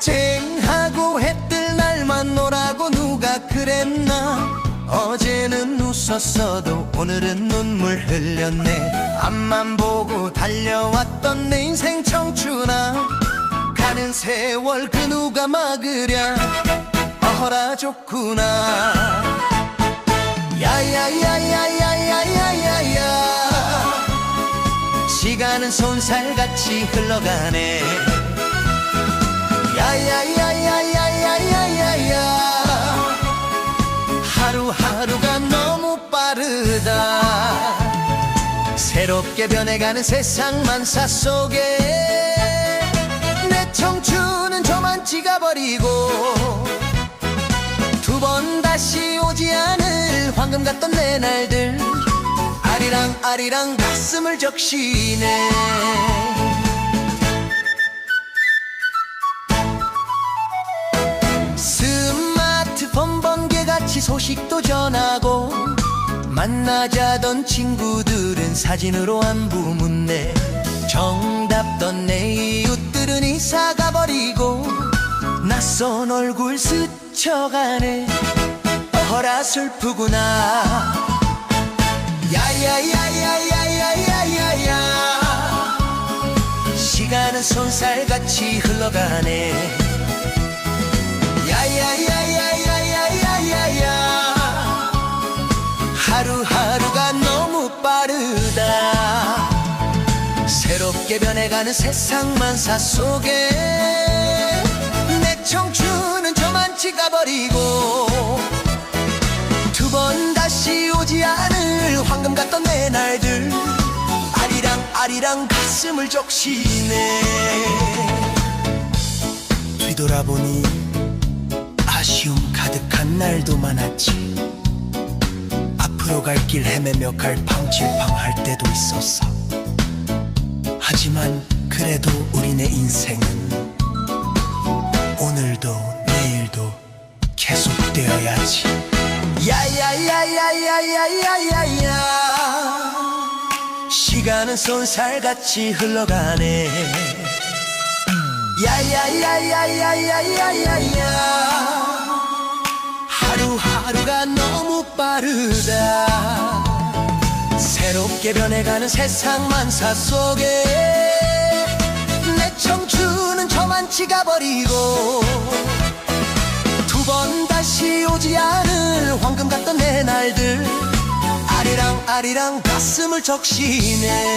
쨍하고 해 뜰 날만 노라고 누가 그랬나? 어제는 웃었어도 오늘은 눈물 흘렸네. 앞만 보고 달려왔던 내 인생 청춘아. 가는 세월 그 누가 막으랴? 어허라 좋구나. 야야야야야야야야야. 시간은 손살같이 흘러가네 야야야야야야야야 하루하루가 너무 빠르다. 새롭게 변해가는 세상 만사 속에. 내 청춘은 저만 찍어버리고 두 번 다시 오지 않을 황금 같던 내 날들. 아리랑 아리랑 가슴을 적시네 소식도 전하고 만나자던 친구들은 사진으로 안부 묻네 정답던 내 이웃들은 이사 가버리고 낯선 얼굴 스쳐가네 어허라 슬프구나. 야야야야야야야야야 시간은 손살같이 흘러가네. 야야야야야야야야야 하루하루가 너무 빠르다. 새롭게 변해가는 세상 만사 속에 내 청춘은 저만 찍어버리고 두 번 다시 오지 않을 황금 같던 내 날들. 아리랑 아리랑 가슴을 적시네. 뒤돌아보니 아쉬움 가득한 날도 많았지 앞으로 갈길 헤매며 갈팡질팡할 때도 있었어 하지만 그래도 우리네 인생은 오늘도 내일도 계속되어야지. 야야야야야야야야. 시간은 손살같이 흘러가네. 야야야야야야야야 하루하루가 너무 빠르다. 새롭게 변해가는 세상 만사 속에 내 청춘은 저만 찍어버리고 두 번 다시 오지 않을 황금 같던 내 날들 아리랑 아리랑 가슴을 적시네